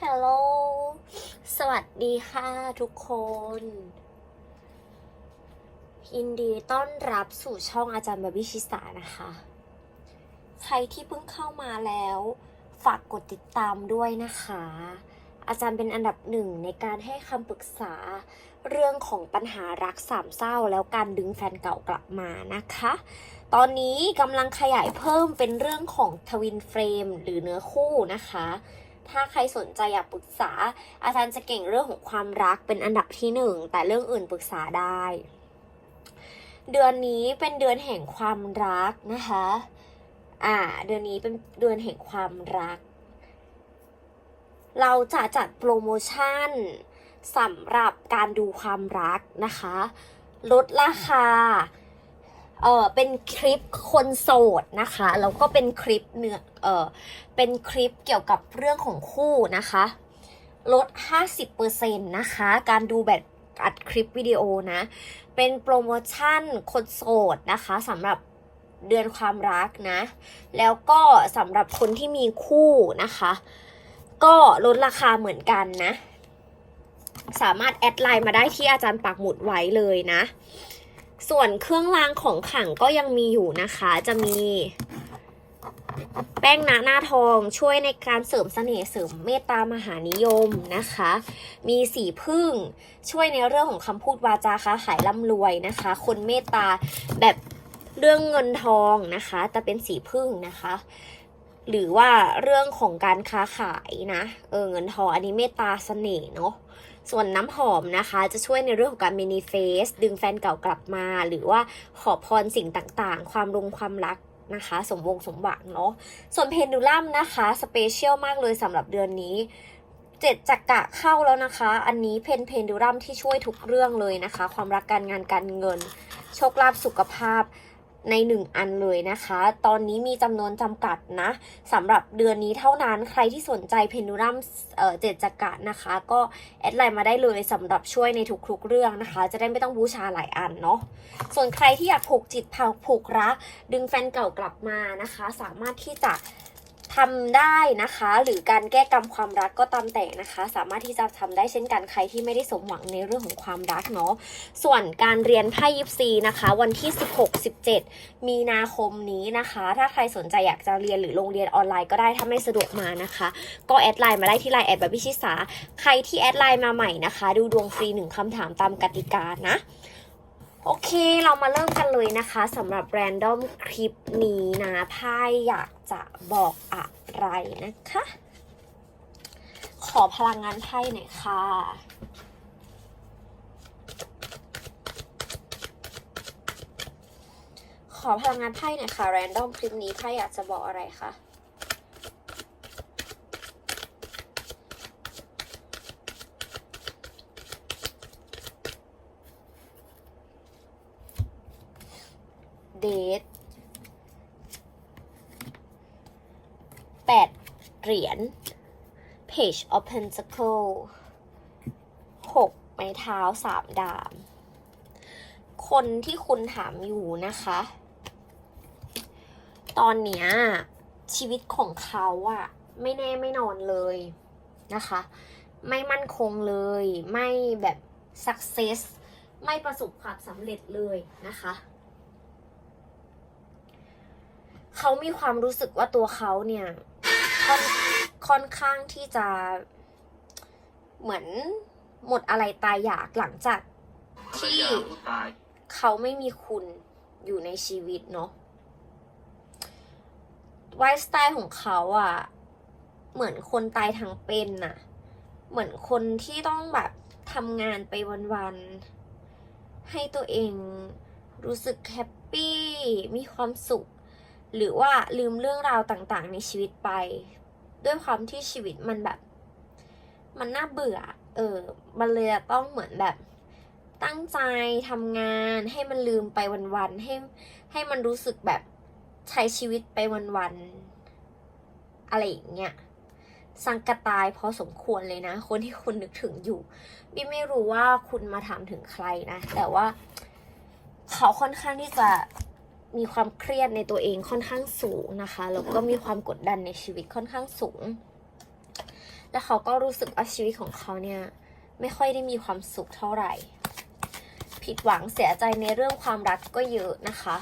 ฮัลโหล สวัสดีค่ะทุกคน ยินดีต้อนรับสู่ช่องอาจารย์บาบิชิสานะคะ ใครที่เพิ่งเข้ามาแล้ว ฝากกดติดตามด้วยนะคะ อาจารย์เป็นอันดับหนึ่งในการให้คำปรึกษาเรื่องของปัญหารักสามเศร้าแล้วการดึงแฟนเก่ากลับมานะคะ ตอนนี้กำลังขยายเพิ่มเป็นเรื่องของทวินเฟรมหรือเนื้อคู่นะคะ ถ้าใครสนใจอยากปรึกษา อาจารย์จะเก่งเรื่องของความรักเป็นอันดับที่หนึ่งแต่เรื่องอื่นปรึกษาได้ เดือนนี้เป็นเดือนแห่งความรักนะคะ อ่า เดือนนี้เป็นเดือนแห่งความรัก เราจะจัดโปรโมชั่นสำหรับการดูความรักนะคะ ลดราคา เออเป็นคลิปคนโสดนะคะแล้วก็เป็นคลิปเนื้อเออเป็นคลิปเกี่ยวกับเรื่องของคู่นะคะ ลด 50%นะคะ การดูแบบอัดคลิปวิดีโอนะ เป็นโปรโมชั่นคนโสดนะคะสำหรับเดือนความรักนะ แล้วก็สำหรับคนที่มีคู่นะคะ ก็ลดราคาเหมือนกันนะ สามารถแอดไลน์มาได้ที่อาจารย์ปักหมุดไว้เลยนะ ส่วนเครื่องรางของขลังก็ยังมีอยู่นะคะ จะมี แป้งหน้าหน้าทองช่วยในการเสริมเสน่ห์เสริมเมตตามหานิยมนะคะ มีสีพึ่งช่วยในเรื่องของคำพูดวาจาค้าขายร่ำรวยนะคะ คนเมตตาแบบเรื่องเงินทองนะคะแต่เป็นสีพึ่งนะคะ หรือว่าเรื่องของการค้าขายนะ เออเงินทองอันนี้เมตตาเสน่ห์เนาะส่วนน้ำหอมนะคะ จะช่วยในเรื่องของการมินิเฟสดึงแฟนเก่ากลับมา หรือว่าขอพรสิ่งต่างๆ ความรุงความรักนะคะ สมวงสมหวังเนาะส่วนเพนดูลัมนะคะสเปเชียลมากเลยสำหรับเดือนนี้เจ็ดจักระเข้าแล้วนะคะ อันนี้เพนเพนดูลัมที่ช่วยทุกเรื่องเลยนะคะ ความรักการงานการเงิน โชคลาภสุขภาพ ในหนึ่งอันเลยนะคะ ตอนนี้มีจำนวนจำกัดนะสำหรับเดือนนี้เท่านั้นใครที่สนใจเพนดูรัมเอ่อเจ็ดจักระนะคะ ก็แอดไลน์มาได้เลยสำหรับช่วยในทุกๆเรื่องนะคะ จะได้ไม่ต้องบูชาหลายอันเนาะส่วนใครที่อยากผูกจิตผูกรัก ดึงแฟนเก่ากลับมานะคะ สามารถที่จะ ทำได้นะคะ หรือการแก้กรรมความรักก็ตามแต่นะคะ สามารถที่จะทำได้เช่นกันใครที่ไม่ได้สมหวังในเรื่องของความรักเนาะส่วนการเรียนไพ่ยิปซีนะคะ วันที่ 16-17 มีนาคมนี้นะคะ ถ้าใครสนใจอยากจะเรียนหรือลงเรียนออนไลน์ก็ได้ถ้าไม่สะดวกมานะคะ ก็แอดไลน์มาได้ที่ไลน์แอดแบบพิชิสาใครที่แอดไลน์มาใหม่นะคะ ดูดวงฟรีหนึ่งคำถามตามกติกานะ โอเคเรามาเริ่มกันเลยนะคะสำหรับแรนดอมคลิปนี้นะไพ่อยากจะบอกอะไรนะคะ ขอพลังงานไพ่หน่อยค่ะ ขอพลังงานไพ่หน่อยค่ะแรนดอมคลิปนี้ไพ่อยากจะบอกอะไรคะ เดทแปดเหรียญ Page of Pentacle หกไม้เท้าสามดาบคนที่คุณถามอยู่นะคะ ตอนเนี้ยชีวิตของเขาอะไม่แน่ไม่นอนเลยนะคะ ไม่มั่นคงเลย ไม่แบบ success ไม่ประสบความสำเร็จเลยนะคะ เขามีความรู้สึกว่าตัวเขาเนี่ยค่อนค่อนข้างที่จะเหมือนหมดอะไรตายอยากหลังจากที่เขาไม่มีคุณอยู่ในชีวิตเนาะไวสไตล์ของเขาอะ่ะ เหมือนคนตายทั้งเป็นน่ะ เหมือนคนที่ต้องแบบทำงานไปวันๆให้ตัวเองรู้สึกแฮปปี้มีความสุข หรือว่าลืมเรื่องราวต่างๆ ในชีวิตไป ด้วยความที่ชีวิตมันแบบ มันน่าเบื่อ เออ มันเลยต้องเหมือนแบบ ตั้งใจทำงานให้มันลืมไปวันๆให้ให้มันรู้สึกแบบใช้ชีวิตไปวันๆอะไรอย่างเงี้ยสังกตายพอสมควรเลยนะ คนที่คุณนึกถึงอยู่บี้ไม่รู้ว่าคุณมาถามถึงใครนะ แต่ว่าเขาค่อนข้างที่จะ มีความเครียดในตัวเองค่อนข้างสูงนะคะ แล้วก็มีความกดดันในชีวิตค่อนข้างสูง แล้วเขาก็รู้สึกว่าชีวิตของเขาเนี่ย ไม่ค่อยได้มีความสุขเท่าไหร่ ผิดหวังเสียใจในเรื่องความรักก็เยอะนะคะ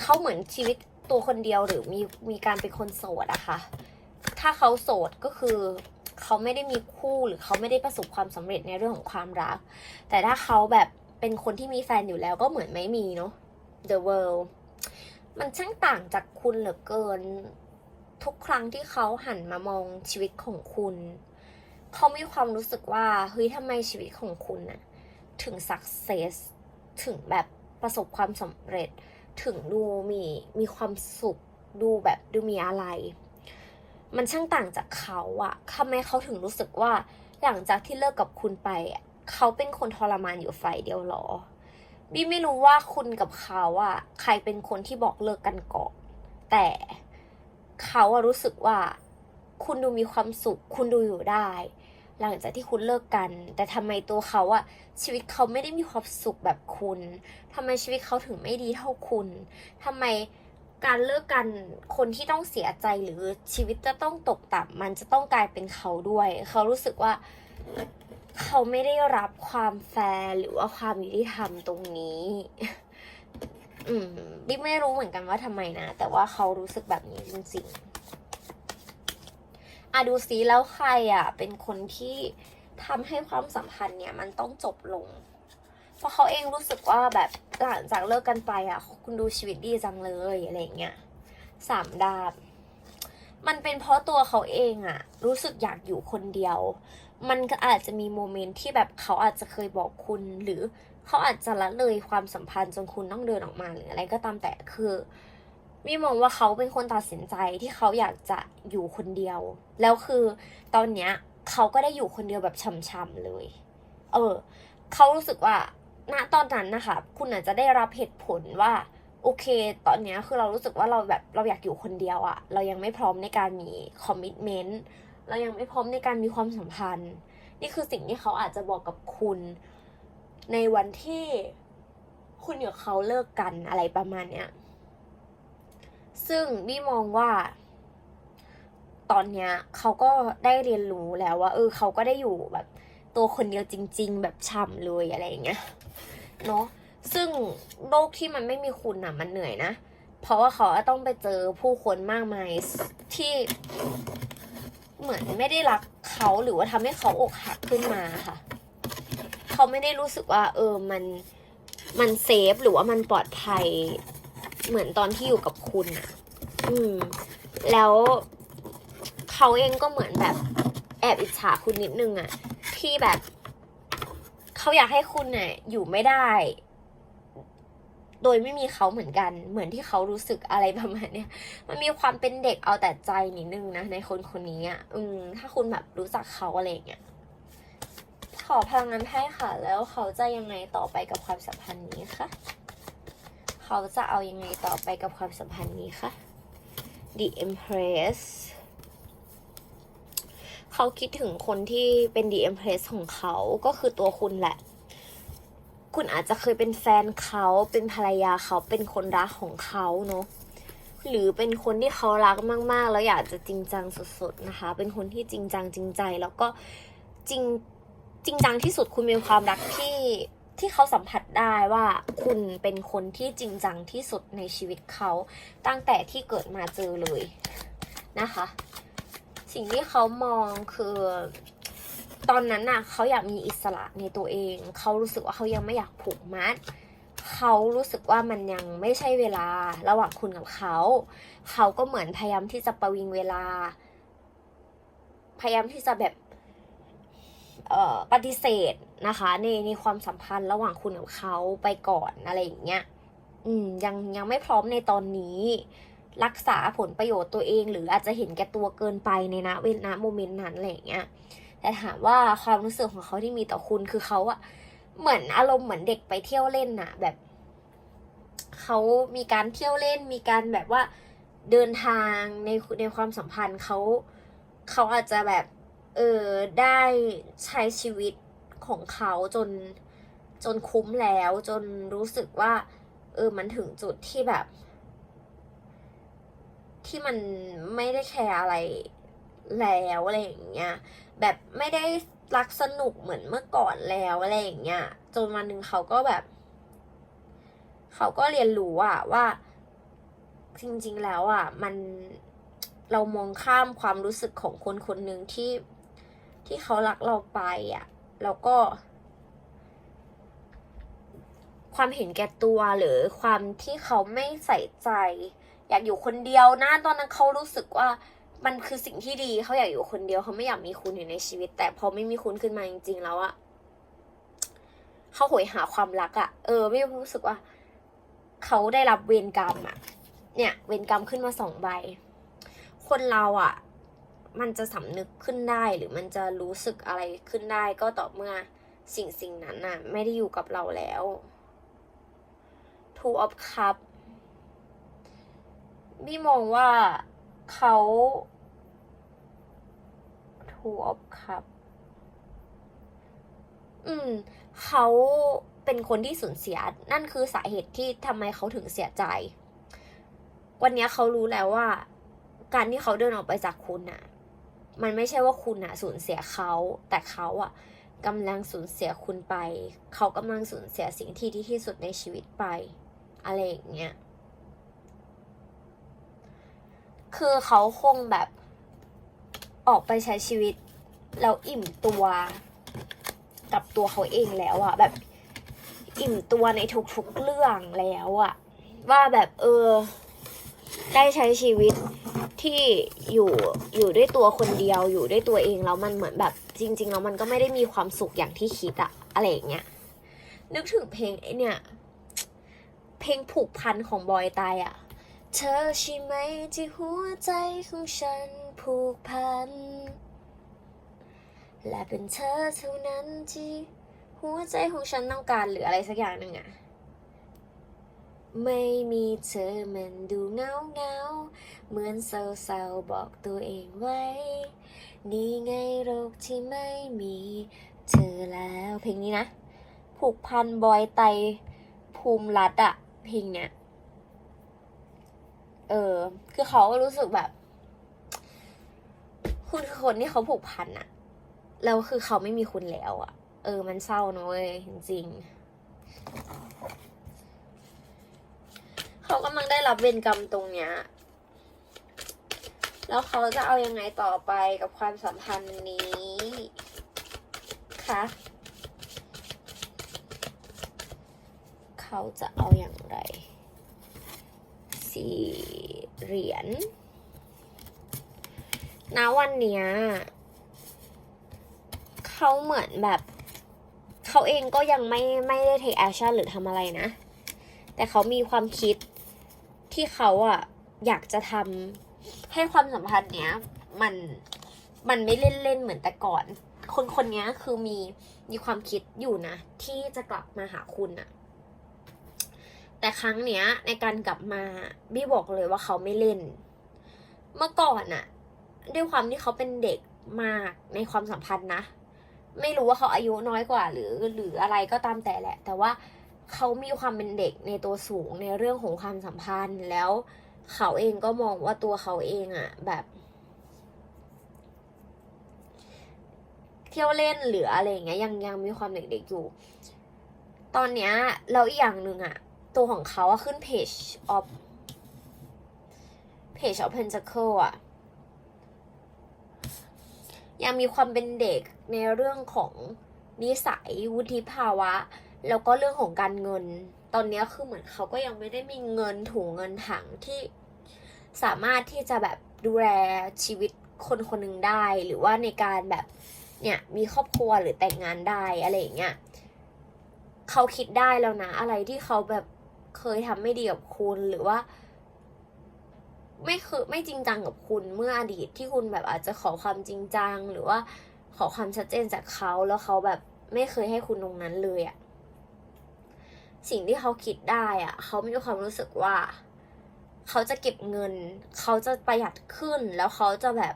เขาเหมือนชีวิตตัวคนเดียวหรือมีมีการเป็นคนโสดอะคะ ถ้าเขาโสดก็คือเขาไม่ได้มีคู่หรือเขาไม่ได้ประสบความสำเร็จในเรื่องของความรัก แต่ถ้าเขาแบบเป็นคนที่มีแฟนอยู่แล้วก็เหมือนไม่มีเนาะ The World มันช่างต่างจากคุณเหลือเกิน ทุกครั้งที่เขาหันมามองชีวิตของคุณ เขามีความรู้สึกว่าเฮ้ยทำไมชีวิตของคุณน่ะถึง success ถึงแบบประสบความสำเร็จถึงดูมีมีความสุขดูแบบดูมีอะไร มันช่างต่างจากเขาอะทำไมเขาถึงรู้สึกว่าหลังจากที่เลิกกับคุณไป เขาเป็นคนทรมานอยู่ฝ่ายเดียวหรอ บี้ไม่รู้ว่าคุณกับเขาอะใครเป็นคนที่บอกเลิกกันก่อนแต่เขาอะรู้สึกว่า คุณดูมีความสุข คุณดูอยู่ได้ หลังจากที่คุณเลิกกัน แต่ทำไมตัวเขาอะชีวิตเขาไม่ได้มีความสุขแบบคุณทำไมชีวิตเขาถึงไม่ดีเท่าคุณทำไมการเลิกกันคนที่ต้องเสียใจหรือชีวิตจะต้องตกต่ำมันจะต้องกลายเป็นเขาด้วย เขารู้สึกว่า เขาไม่ได้รับความแฟร์หรือว่าความยุติธรรมตรงนี้ อืมดิไม่รู้เหมือนกันว่าทำไมนะ แต่ว่าเขารู้สึกแบบนี้จริงๆอะดูซิแล้วใครอะ เป็นคนที่ทำให้ความสัมพันธ์เนี่ย มันต้องจบลง เพราะเขาเองรู้สึกว่าแบบหลังจากเลิกกันไปอะ คุณดูชีวิตดีจังเลยอะไรเงี้ยสามดาบมันเป็นเพราะตัวเขาเองอะรู้สึกอยากอยู่คนเดียว มันก็อาจจะมีโมเมนต์ที่แบบเขาอาจจะเคยบอกคุณ หรือเขาอาจจะละเลยความสัมพันธ์จนคุณต้องเดินออกมาหรืออะไรก็ตามแต่คือมีมองว่าเขาเป็นคนตัดสินใจที่เขาอยากจะอยู่คนเดียว แล้วคือตอนเนี้ยเขาก็ได้อยู่คนเดียวแบบช่ำๆเลย เออ เขารู้สึกว่าณตอนนั้นนะคะ คุณอาจจะได้รับเหตุผลว่า โอเค ตอนเนี้ยคือเรารู้สึกว่าเราแบบเราอยากอยู่คนเดียวอะเรายังไม่พร้อมในการมีคอมมิชเมนต์ เรายังไม่พร้อมในการมีความสัมพันธ์ นี่คือสิ่งที่เขาอาจจะบอกกับคุณ ในวันที่คุณกับเขาเลิกกันอะไรประมาณเนี้ยซึ่งบี้มองว่า ตอนเนี้ยเขาก็ได้เรียนรู้แล้วว่า เออ เขาก็ได้อยู่แบบ ตัวคนเดียวจริง ๆ แบบช่ำเลยอะไรอย่างเงี้ยเนาะซึ่งโลกที่มันไม่มีคุณอะมันเหนื่อยนะ เพราะว่าเขาต้องไปเจอผู้คนมากมายที่ เหมือนไม่ได้รักเขาหรือว่าทำให้เขาอกหักขึ้นมาค่ะ เขาไม่ได้รู้สึกว่า เออมันมันเซฟหรือว่ามันปลอดภัย เหมือนตอนที่อยู่กับคุณอะอืม แล้วเขาเองก็เหมือนแบบแอบอิจฉาคุณนิดนึงอะที่แบบ เขาอยากให้คุณเนี่ยอยู่ไม่ได้ โดยไม่มีเขาเหมือนกัน เหมือนที่เขารู้สึกอะไรประมาณเนี้ยมันมีความเป็นเด็กเอาแต่ใจนิดนึงนะในคนคนนี้อะอืมถ้าคุณแบบรู้จักเขาอะไรเงี้ยขอพลังงานให้ค่ะ แล้วเขาจะยังไงต่อไปกับความสัมพันธ์นี้คะเขาจะเอายังไงต่อไปกับความสัมพันธ์นี้คะ The Empress เขาคิดถึงคนที่เป็น The Empress ของเขาก็คือตัวคุณแหละ คุณอาจจะเคยเป็นแฟนเขาเป็นภรรยาเขาเป็นคนรักของเขาเนาะหรือเป็นคนที่เขารักมากๆ แล้วอยากจะจริงจังสุดๆนะคะ เป็นคนที่จริงจังจริงใจ แล้วก็จริงจริงจังที่สุดคุณมีความรักที่ที่เขาสัมผัสได้ว่าคุณเป็นคนที่จริงจังที่สุดในชีวิตเขาตั้งแต่ที่เกิดมาเจอเลยนะคะ สิ่งที่เขามองคือ ตอนนั้นน่ะเขาอยากมีอิสระในตัวเอง เขารู้สึกว่าเขายังไม่อยากผูกมัด เขารู้สึกว่ามันยังไม่ใช่เวลาระหว่างคุณกับเขา เขาก็เหมือนพยายามที่จะประวิงเวลา พยายามที่จะแบบปฏิเสธนะคะ ในในความสัมพันธ์ระหว่างคุณกับเขาไปก่อนอะไรอย่างเงี้ย อืมยังยังไม่พร้อมในตอนนี้ รักษาผลประโยชน์ตัวเอง หรืออาจจะเห็นแก่ตัวเกินไปในณเวลาโมเมนต์นั้นอะไรอย่างเงี้ย แต่ถามว่าความรู้สึกของเขาที่มีต่อคุณคือเขาอะเหมือนอารมณ์เหมือนเด็กไปเที่ยวเล่นน่ะ แบบเขามีการเที่ยวเล่น มีการแบบว่าเดินทางในในความสัมพันธ์เขาเขาอาจจะแบบ เออได้ใช้ชีวิตของเขาจนจนคุ้มแล้ว จนรู้สึกว่า เออมันถึงจุดที่แบบ ที่มันไม่ได้แคร์อะไร แล้วอะไรอย่างเงี้ยแบบไม่ได้รักสนุกเหมือนเมื่อก่อนแล้วอะไรอย่างเงี้ยจนวันหนึ่งเขาก็แบบ เขาก็เรียนรู้อะว่า จริง ๆ แล้วอะมันเรามองข้ามความรู้สึกของคนคนหนึ่งที่ที่เขารักเราไปอะแล้วก็ ความเห็นแก่ตัวหรือความที่เขาไม่ใส่ใจ อยากอยู่คนเดียวนะตอนนั้นเขารู้สึกว่า มันคือสิ่งที่ดีเขาอยากอยู่คนเดียวเขาไม่อยากมีคุณอยู่ในชีวิต แต่พอไม่มีคุณขึ้นมาจริง ๆ แล้วอะเขาโหยหาความรักอะเออ ไม่รู้สึกว่าเขาได้รับเวรกรรมอะเนี่ย เวรกรรมขึ้นมาสองใบ คนเราอะมันจะสำนึกขึ้นได้หรือมันจะรู้สึกอะไรขึ้นได้ก็ต่อเมื่อสิ่งสิ่งนั้นน่ะ ไม่ได้อยู่กับเราแล้ว Two of Cup พี่มองว่า เขา Two of Cup อืม เขาเป็นคนที่สูญเสีย นั่นคือสาเหตุที่ทำไมเขาถึงเสียใจ วันนี้เขารู้แล้วว่า การที่เขาเดินออกไปจากคุณน่ะ มันไม่ใช่ว่าคุณน่ะ สูญเสียเขา แต่เขาอะกำลังสูญเสียคุณไป เขากำลังสูญเสียสิ่งที่ดีที่สุดในชีวิตไป อะไรอย่างเงี้ย คือเขาคงแบบออกไปใช้ชีวิต แล้วอิ่มตัวกับตัวเขาเองแล้วอะแบบอิ่มตัวในทุกๆเรื่องแล้วอะว่าแบบเออ ได้ใช้ชีวิตที่อยู่อยู่ด้วยตัวคนเดียวอยู่ด้วยตัวเองแล้วมันเหมือนแบบจริง ๆ แล้วมันก็ไม่ได้มีความสุขอย่างที่คิดอะอะไรอย่างเงี้ยนึกถึงเพลงไอเนี่ย เพลงผูกพันของบอยตายอะ เธอใช่ไหมที่หัวใจของฉันผูกพัน และเป็นเธอเท่านั้นที่หัวใจของฉันต้องการหรืออะไรสักอย่างหนึ่งอะไม่มีเธอมันดูเงาเงาเหมือนเศร้าๆบอกตัวเองไว้ นี่ไงโรคที่ไม่มีเธอแล้วเพลงนี้นะ ผูกพันบอยไตภูมิรัตอะเพลงเนี้ย เออ คือเขารู้สึกแบบ คุณคือคนที่เขาผูกพันอะแล้วคือเขาไม่มีคุณแล้วอะเออ มันเศร้านะเว้ยจริงเขากำลังได้รับเวรกรรมตรงเนี้ย แล้วเขาจะเอายังไงต่อไปกับความสัมพันธ์นี้คะเขาจะเอาอย่างไร สี่เหรียญณวันเนี้ยเขาเหมือนแบบเขาเองก็ยังไม่ไม่ได้ take action หรือทำอะไรนะ แต่เขามีความคิดที่เขาอะอยากจะทำให้ความสัมพันธ์เนี้ย มันมันไม่เล่นเล่นเหมือนแต่ก่อน คนคนเนี้ยคือมีมีความคิดอยู่นะ ที่จะกลับมาหาคุณอะ แต่ครั้งเนี้ยในการกลับมาบี้บอกเลยว่าเขาไม่เล่น เมื่อก่อนอะด้วยความที่เขาเป็นเด็กมากในความสัมพันธ์นะ ไม่รู้ว่าเขาอายุน้อยกว่า หรือหรืออะไรก็ตามแต่แหละ แต่ว่าเขามีความเป็นเด็กในตัวสูงในเรื่องของความสัมพันธ์แล้วเขาเองก็มองว่าตัวเขาเองอะแบบ เที่ยวเล่นหรืออะไรอย่างเงี้ยยังยังมีความเด็กๆอยู่ ตอนเนี้ยแล้วอีกอย่างหนึ่งอะ ตัวของเขาอะขึ้นเพจ of เพจ of Pentacle อะยังมีความเป็นเด็กในเรื่องของนิสัยวุฒิภาวะ แล้วก็เรื่องของการเงิน ตอนนี้คือเหมือนเขาก็ยังไม่ได้มีเงินถุงเงินถังที่สามารถที่จะแบบดูแลชีวิตคนคนหนึ่งได้ หรือว่าในการแบบเนี่ยมีครอบครัวหรือแต่งงานได้อะไรอย่างเงี้ยเขาคิดได้แล้วนะ อะไรที่เขาแบบ เคยทำไม่ดีกับคุณหรือว่า ไม่เคยไม่จริงจังกับคุณเมื่ออดีตที่คุณแบบอาจจะขอความจริงจัง หรือว่าขอความชัดเจนจากเขาแล้วเขาแบบไม่เคยให้คุณตรงนั้นเลยอะสิ่งที่เขาคิดได้อะเขามีความรู้สึกว่า เขาจะเก็บเงิน เขาจะประหยัดขึ้นแล้วเขาจะแบบ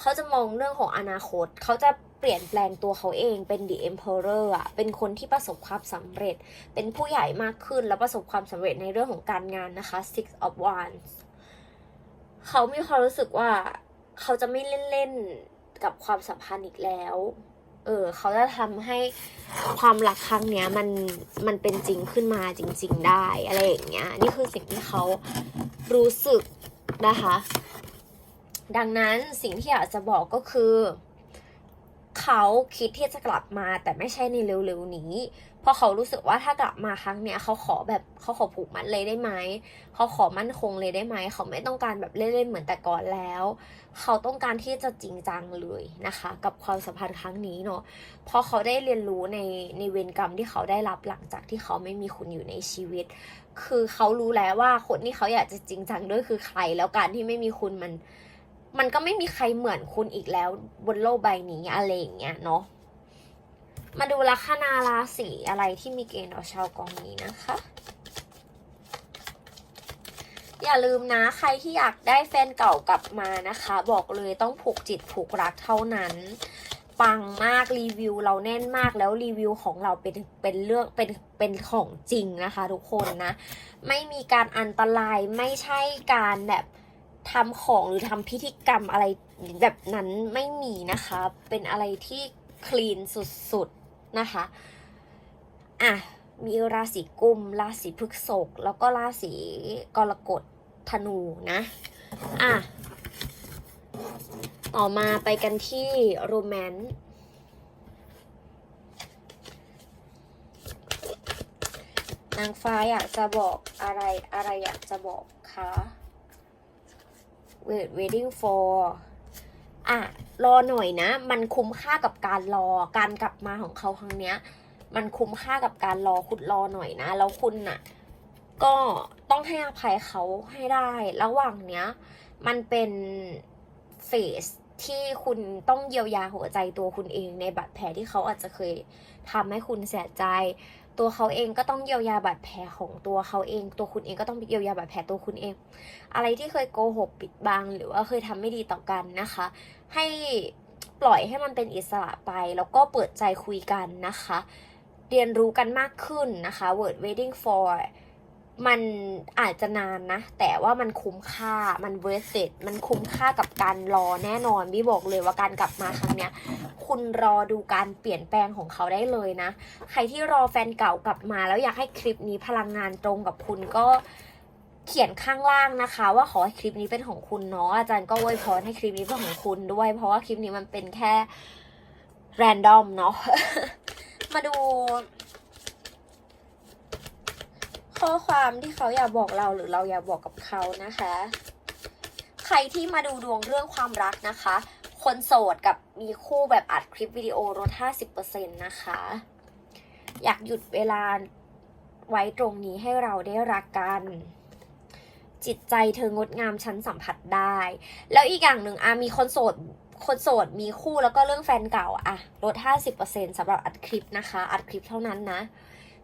เขาจะมองเรื่องของอนาคต เขาจะ เปลี่ยนแปลงตัวเขาเองเป็น the emperor อะเป็นคนที่ประสบความสำเร็จ เป็นผู้ใหญ่มากขึ้นแล้วประสบความสำเร็จในเรื่องของการงานนะคะ six of wands เขามีความรู้สึกว่าเขาจะไม่เล่นๆกับความสัมพันธ์อีกแล้ว เออ เขาจะทำให้ความรักครั้งเนี้ยมันมันเป็นจริงขึ้นมาจริง ๆ ได้อะไรอย่างเงี้ย นี่คือสิ่งที่เขารู้สึกนะคะ ดังนั้นสิ่งที่อยากจะบอกก็คือ เขาคิดที่จะกลับมาแต่ไม่ใช่ในเร็วๆนี้ เพราะเขารู้สึกว่าถ้ากลับมาครั้งเนี้ยเขาขอแบบเขาขอผูกมัดเลยได้ไหมเขาขอมั่นคงเลยได้ไหมเขาไม่ต้องการแบบเล่นๆเหมือนแต่ก่อนแล้ว เขาต้องการที่จะจริงจังเลยนะคะ กับความสัมพันธ์ครั้งนี้เนาะเพราะเขาได้เรียนรู้ในในเวรกรรมที่เขาได้รับหลังจากที่เขาไม่มีคุณอยู่ในชีวิต คือเขารู้แล้วว่าคนที่เขาอยากจะจริงจังด้วยคือใคร แล้วการที่ไม่มีคุณมัน มันก็ไม่มีใครเหมือนคุณอีกแล้วบนโลกใบนี้อะไรอย่างเงี้ยเนาะมาดูลัคนาราศีอะไรที่มีเกณฑ์เอาชาวกองนี้นะคะ อย่าลืมนะใครที่อยากได้แฟนเก่ากลับมานะคะ บอกเลยต้องผูกจิตผูกรักเท่านั้น ปังมากรีวิวเราแน่นมากแล้วรีวิวของเราเป็นเป็นเรื่องเป็นเป็นของจริงนะคะ ทุกคนนะ ไม่มีการอันตรายไม่ใช่การแบบ ทำของหรือทำพิธีกรรมอะไรแบบนั้นไม่มีนะคะ เป็นอะไรที่คลีนสุดๆนะคะ อะ มีราศีกุม ราศีพฤษภแล้วก็ราศีกรกฎธนูนะ อะ ต่อมาไปกันที่โรแมนต์นางฟ้าอยากจะบอกอะไรอะไรอยากจะบอกคะ waiting for อะรอหน่อยนะ มันคุ้มค่ากับการรอการกลับมาของเขาครั้งเนี้ย มันคุ้มค่ากับการรอคุณรอหน่อยนะ แล้วคุณน่ะ ก็ต้องให้อภัยเขาให้ได้ ระหว่างเนี้ย มันเป็นเฟสที่คุณต้องเยียวยาหัวใจตัวคุณเองในบาดแผลที่เขาอาจจะเคยทำให้คุณเสียใจ ตัวเขาเองก็ต้องเยียวยาบาดแผลของตัวเขาเอง ตัวคุณเองก็ต้องเยียวยาบาดแผลตัวคุณเอง อะไรที่เคยโกหกปิดบัง หรือว่าเคยทำไม่ดีต่อกันนะคะ ให้ปล่อยให้มันเป็นอิสระไป แล้วก็เปิดใจคุยกันนะคะ เรียนรู้กันมากขึ้นนะคะ word waiting for มันอาจจะนานนะ แต่ว่ามันคุ้มค่ามัน worth it มันคุ้มค่ากับการรอแน่นอนพี่บอกเลยว่าการกลับมาครั้งเนี้ย คุณรอดูการเปลี่ยนแปลงของเขาได้เลยนะ ใครที่รอแฟนเก่ากลับมา แล้วอยากให้คลิปนี้พลังงานตรงกับคุณก็เขียนข้างล่างนะคะ ว่าขอให้คลิปนี้เป็นของคุณเนาะอาจารย์ก็อวยพรให้คลิปนี้เป็นของคุณด้วย เพราะว่าคลิปนี้มันเป็นแค่ random เนาะมาดู ข้อความที่เขาอยากบอกเราหรือเราอยากบอกกับเขานะคะ ใครที่มาดูดวงเรื่องความรักนะคะ คนโสดกับมีคู่แบบอัดคลิปวิดีโอลด50%นะคะ อยากหยุดเวลาไว้ตรงนี้ให้เราได้รักกัน จิตใจเธองดงามฉันสัมผัสได้ แล้วอีกอย่างหนึ่งอะมีคนโสดคนโสดมีคู่แล้วก็เรื่องแฟนเก่าอะลด 50%สำหรับอัดคลิปนะคะ อัดคลิปเท่านั้นนะ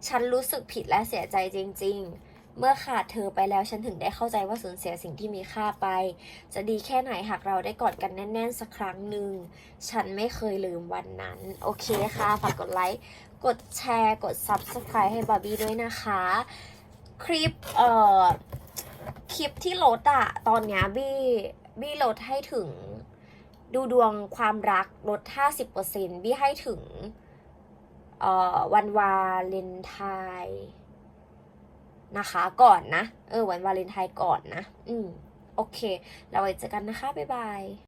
ฉันรู้สึกผิดและเสียใจจริง ๆ เมื่อขาดเธอไปแล้วฉันถึงได้เข้าใจว่าสูญเสียสิ่งที่มีค่าไป จะดีแค่ไหนหากเราได้กอดกันแน่น ๆ สักครั้งหนึ่ง ฉันไม่เคยลืมวันนั้น โอเคค่ะ ฝากกดไลค์ กดแชร์ กด Subscribe ให้บาร์บี้ด้วยนะคะ คลิป เอ่อ คลิปที่ลดอะตอนนี้บี้บี้ลดให้ถึง ดูดวงความรักลด 50%บี้ให้ถึง วันวาเลนไทน์นะคะ ก่อนนะ เออวันวาเลนไทน์ก่อนนะ อืม โอเค เราไว้เจอกันนะคะ บ๊ายบาย